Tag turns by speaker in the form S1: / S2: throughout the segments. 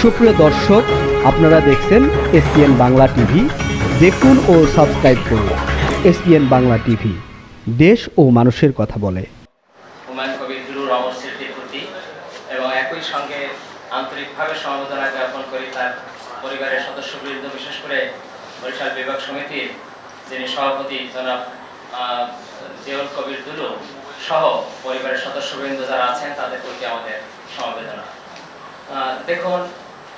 S1: সুপ্রিয় দর্শক আপনারা দেখছেন এসপিএন বাংলা টিভি। দেখুন ও সাবস্ক্রাইব করুন এসপিএন বাংলা টিভি। দেশ ও মানুষের কথা বলে।
S2: হুমায়ুন কবির অমর স্মৃতির প্রতি এবং একই সঙ্গে আন্তরিকভাবে সমবেদনা জ্ঞাপন করি তার পরিবারের সদস্যবৃন্দ বিশেষ করে বরিশাল বিভাগ সমিতির যিনি সভাপতি জনাব জিয়ল কবির দুলু সহ পরিবারের সদস্যবৃন্দ যারা আছেন তাদের প্রতি আমাদের সমবেদনা। আহ,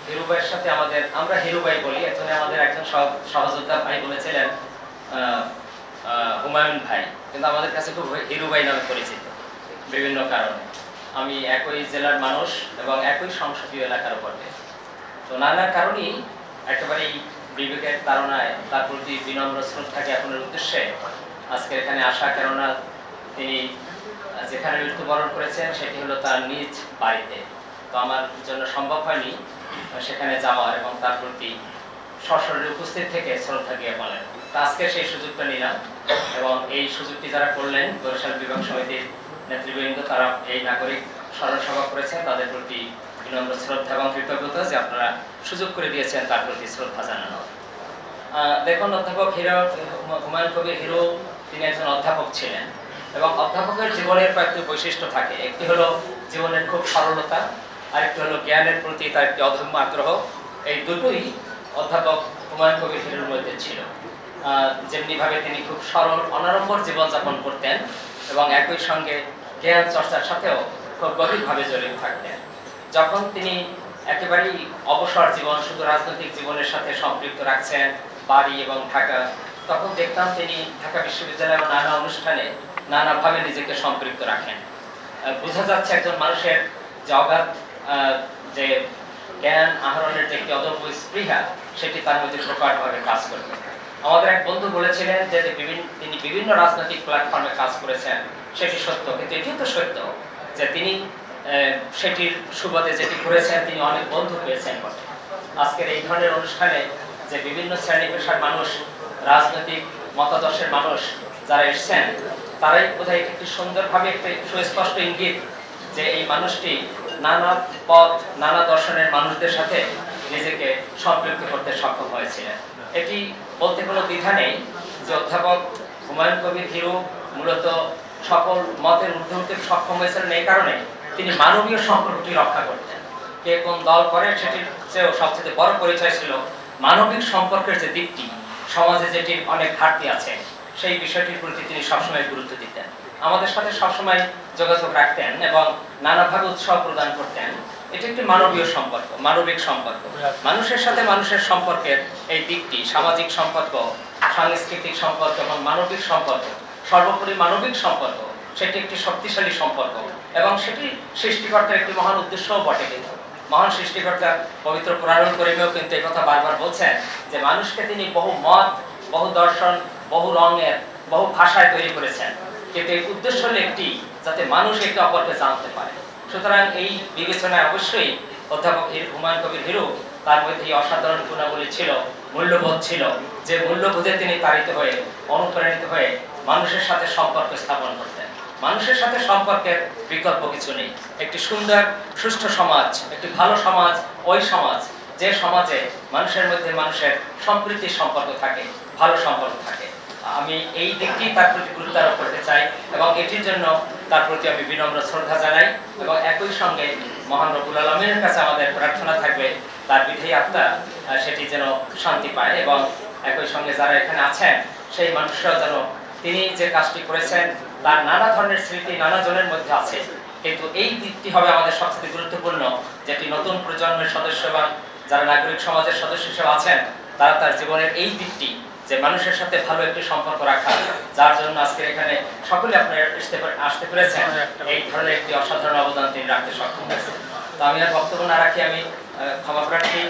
S2: দেখুন হিরুবাইয়ের সাথে আমাদের, আমরা হিরুবাই বলি একজনে আমাদের একজন সহযোদ্ধা ভাই বলেছিলেন হুমায়ুন ভাই। কিন্তু আমাদের কাছে খুব হিরুবাই নামে পরিচিত, বিভিন্ন কারণে। আমি একই জেলার মানুষ এবং একই সংসদীয় এলাকার বটে তো নানা কারণেই একেবারেই বিবেকের তাড়নায় তার প্রতি বিনম্র শ্রদ্ধা জ্ঞাপনের উদ্দেশ্যে আজকে এখানে আসা, কেননা তিনি যেখানে মৃত্যুবরণ করেছেন, সেটি হলো তার নিজ বাড়িতে। তো আমার জন্য সম্ভব হয়নি সেখানে যাওয়ার এবং তার প্রতি সশরীরে উপস্থিত থেকে শ্রদ্ধা জ্ঞাপনের তো আজকে সেই সুযোগটা নিলাম এবং এই সুযোগটি যারা করলেন, বরিশাল বিভাগ সমিতির নেতৃবৃন্দ, তারা এই নাগরিক স্মরণ সভা করেছেন, তাদের প্রতি বিনম্র শ্রদ্ধা এবং কৃতজ্ঞতা যে আপনারা সুযোগ করে দিয়েছেন তার প্রতি শ্রদ্ধা জানানো। দেখুন, অধ্যাপক হিরো, হুমায়ুন কবির হিরো, তিনি একজন অধ্যাপক ছিলেন এবং অধ্যাপকের জীবনের কয়েকটি বৈশিষ্ট্য থাকে। একটি হলো, জীবনের খুব সরলতা আরেকটি হলো জ্ঞানের প্রতি তার একটি অধম্য আগ্রহ। এই দুটোই অধ্যাপক হুমায়ুন কবির হিরোর মধ্যে ছিল যেমনিভাবে তিনি খুব সরল, অনাড়ম্বর জীবনযাপন করতেন এবং একই সঙ্গে জ্ঞান চর্চার সাথেও খুব গভীরভাবে জড়িত থাকতেন। যখন তিনি একেবারেই অবসর জীবন, শুধু রাজনৈতিক জীবনের সাথে সম্পৃক্ত রাখছেন, বাড়ি এবং ঢাকা, তখন দেখতাম তিনি ঢাকা বিশ্ববিদ্যালয়ের নানা অনুষ্ঠানে নানাভাবে নিজেকে সম্পৃক্ত রাখেন। বোঝা যাচ্ছে একজন মানুষের যে অগাধ যে জ্ঞান আহরণের যে একটি অদম্য স্পৃহা, সেটি তার মধ্যে প্রকটভাবে কাজ করবে। আমাদের এক বন্ধু বলেছিলেন যে বিভিন্ন তিনি বিভিন্ন রাজনৈতিক প্ল্যাটফর্মে কাজ করেছেন, সেটি সত্য। কিন্তু এটিও তো সত্য যে তিনি সেটির সুবাদে যেটি করেছেন, তিনি অনেক বন্ধু পেয়েছেন। বটে আজকের এই ধরনের অনুষ্ঠানে যে বিভিন্ন শ্রেণি পেশার মানুষ, রাজনৈতিক মতাদর্শের মানুষ যারা এসছেন, তারাই বোধহয় একটি সুন্দরভাবে একটি সুস্পষ্ট ইঙ্গিত যে এই মানুষটি নানা পথ, নানা দর্শনের মানুষদের সাথে নিজেকে সম্পৃক্ত করতে সক্ষম হয়েছিলেন। এটি বলতে কোনো দ্বিধা নেই যে অধ্যাপক হুমায়ুন কবির হিরু মূলত সকল মতের ঊর্ধ্বে সক্ষম হয়েছিলেন এই কারণে তিনি মানবীয় সম্পর্কটি রক্ষা করতেন। কে কোন দল করে সেটির চেয়েও সবচেয়ে বড় পরিচয় ছিল মানবিক সম্পর্কের যে দিকটি, সমাজে যেটির অনেক ঘাটতি আছে, সেই বিষয়টির প্রতি তিনি সবসময় গুরুত্ব দিতেন। আমাদের সাথে সবসময় যোগাযোগ রাখতেন এবং নানাভাবে উৎসাহ প্রদান করতেন। এটি একটি মানবীয় সম্পর্ক মানবিক সম্পর্ক। মানুষের সাথে মানুষের সম্পর্কের এই দিকটি সামাজিক সম্পর্ক সাংস্কৃতিক সম্পর্ক এবং মানবিক সম্পর্ক সর্বোপরি মানবিক সম্পর্ক সেটি একটি শক্তিশালী সম্পর্ক এবং সেটি সৃষ্টিকর্তার একটি মহান উদ্দেশ্যও বটে কিন্তু। মহান সৃষ্টিকর্তা পবিত্র পুরাণ করিমেও কিন্তু এই কথা বারবার বলছেন যে মানুষকে তিনি বহু মত বহু দর্শন বহু রঙের বহু ভাষায় তৈরি করেছেন। কিন্তু এই উদ্দেশ্য হলো একটি, যাতে মানুষ একে অপরকে জানতে পারে। সুতরাং এই বিবেচনায় অবশ্যই অধ্যাপক হুমায়ুন কবির হিরু তার মধ্যে এই অসাধারণ গুণাবলী ছিল, মূল্যবোধ ছিল, যে মূল্যবোধে তিনি তাড়িত হয়ে, অনুপ্রাণিত হয়ে মানুষের সাথে সম্পর্ক স্থাপন করতেন। মানুষের সাথে সম্পর্কের বিকল্প কিছু নেই। একটি সুন্দর, সুষ্ঠু সমাজ, একটি ভালো সমাজ, ওই সমাজ, যে সমাজে মানুষের মধ্যে মানুষের সম্প্রীতির সম্পর্ক থাকে, ভালো সম্পর্ক থাকে। আমি এই দিকটি তার প্রতি গুরুত্ব আরোপ করতে চাই এবং এটির জন্য তার প্রতি আমি বিনম্র শ্রদ্ধা জানাই এবং একই সঙ্গে মহান রবুল আলমের কাছে আমাদের প্রার্থনা থাকবে, তার বিধেয়ী আত্মা সেটি যেন শান্তি পায় এবং একই সঙ্গে যারা এখানে আছেন, সেই মানুষরা যেন তিনি যে কাজটি করেছেন, তার নানা ধরনের স্মৃতি নানা জনের মধ্যে আছে। কিন্তু এই দিকটি হবে আমাদের সবচেয়ে গুরুত্বপূর্ণ, যেটি নতুন প্রজন্মের সদস্য বা যারা নাগরিক সমাজের সদস্য হিসেবে আছেন, তারা তার জীবনের এই দিকটি যে মানুষের সাথে ভালো একটি সম্পর্ক রাখা যার জন্য আজকে এখানে সকলে আপনারা আসতে আসতে পেরেছেন। এই ধরনের একটি অসাধারণ অবদান তিনি রাখতে সক্ষম হয়েছেন। তো আমি আর বক্তব্য না রাখি আমি ক্ষমা প্রার্থী।